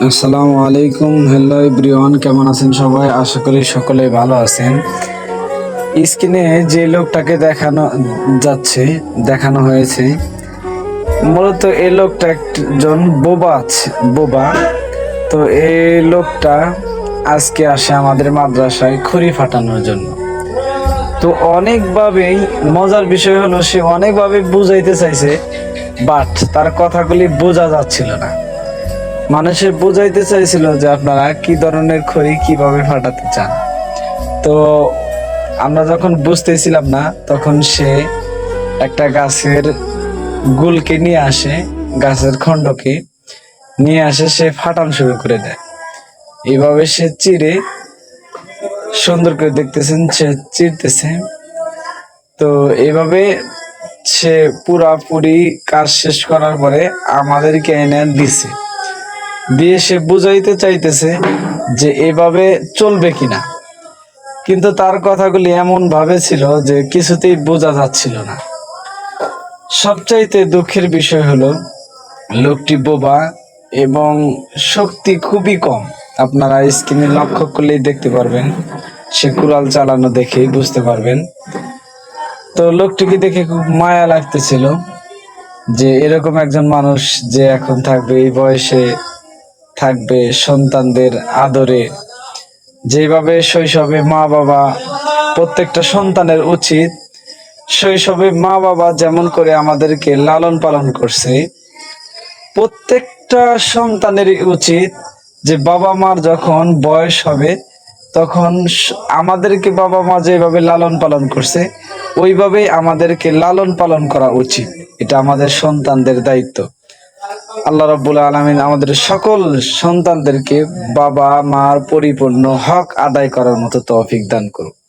আসসালামু আলাইকুম। Hello everyone কেমন আছেন সবাই? আশা করি সকলে ভালো আছেন। স্ক্রিনে যে লোকটাকে দেখানো যাচ্ছে, দেখানো হয়েছে, মূলত এই লোকটা একজন বোবা আছে, বোবা। তো এই লোকটা আজকে আসে আমাদের মাদ্রাসায় খড়ি ফাটানোর জন্য। তো অনেকভাবেই মজার বিষয় হলো, সে অনেকভাবে বুঝাইতে চাইছে বাট তার কথাগুলি বোঝা যাচ্ছিল না। মানুষের বোঝাইতে চাইছিল যে আপনারা কি ধরনের খড়ি কীভাবে ফাটাতে চান। তো আমরা যখন বুঝতেছিলাম না, তখন সে একটা গাছের গুলকে নিয়ে আসে, গাছের খণ্ডকে নিয়ে আসে, সে ফাটান শুরু করে দেয়। এভাবে সে চিরে সুন্দর করে দেখতেছেন, সে চিরতেছে তো এভাবে সে পুরাপুরি কাজ শেষ করার পরে আমাদেরকে এনে দিছে। দিয়ে সে বুঝাইতে চাইতেছে যে এভাবে চলবে কিনা। কিন্তু তার কথাগুলি এমন ভাবে ছিল যে কিছুতেই বোঝা যাচ্ছিল না। সবচাইতে দুঃখের বিষয় হলো, লোকটি বোবা এবং শক্তি খুবই কম। আপনারা স্ক্রিনে লক্ষ্য করলেই দেখতে পারবেন, সে কুড়াল চালানো দেখেই বুঝতে পারবেন। তো লোকটিকে দেখে খুব মায়া লাগতেছিল যে এরকম একজন মানুষ যে এখন থাকবে এই বয়সে থাকবে সন্তানদের আদরে। যেভাবে শৈশবে মা বাবা প্রত্যেকটা সন্তানের উচিত, শৈশবে মা বাবা যেমন করে আমাদেরকে লালন পালন করছে, প্রত্যেকটা সন্তানেরই উচিত যে বাবা মার যখন বয়স হবে, তখন আমাদেরকে বাবা মা যেভাবে লালন পালন করছে, ওইভাবেই আমাদেরকে লালন পালন করা উচিত। এটা আমাদের সন্তানদের দায়িত্ব। আল্লাহ রব্বুল আলমিন আমাদের সকল সন্তানদেরকে বাবা, মার পরিপূর্ণ হক আদায় করার মতো তৌফিক দান করুন